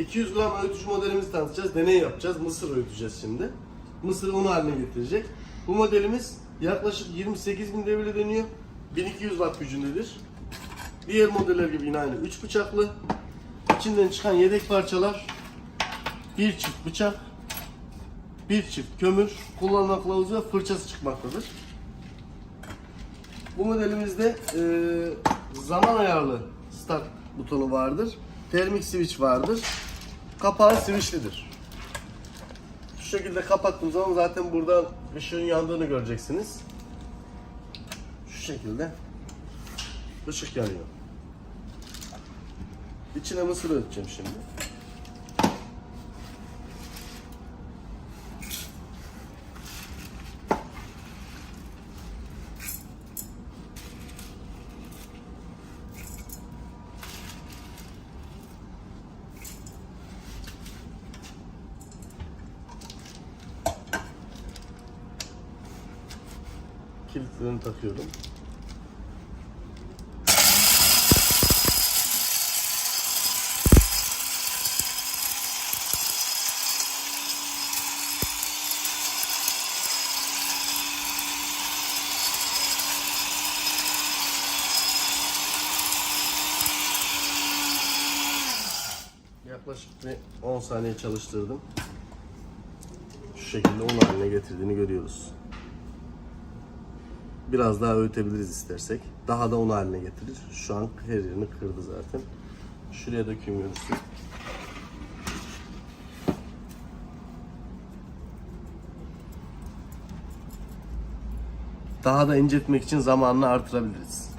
200 gram öğütücü modelimizi tanıtacağız. Deney yapacağız. Mısır öğüteceğiz şimdi. Mısırı un haline getirecek. Bu modelimiz yaklaşık 28 bin devre dönüyor. 1200 watt gücündedir. Diğer modeller gibi yine aynı 3 bıçaklı. İçinden çıkan yedek parçalar bir çift bıçak, bir çift kömür, kullanma kılavuzu ve fırçası çıkmaktadır. Bu modelimizde eee, zaman ayarlı start butonu vardır. Termik switch vardır. Kapağı switchlidir. Şu şekilde kapattığım zaman zaten buradan ışığın yandığını göreceksiniz. Şu şekilde ışık yanıyor. İçine mısır öğüteceğim şimdi. Kilitlerini takıyorum. Yaklaşık bir 10 saniye çalıştırdım. Şu şekilde un haline getirdiğini görüyoruz. Biraz daha öğütebiliriz istersek. Daha da un haline getirir. Şu an her yerini kırdı zaten. Şuraya görürsün. Daha da inceltmek için zamanını artırabiliriz.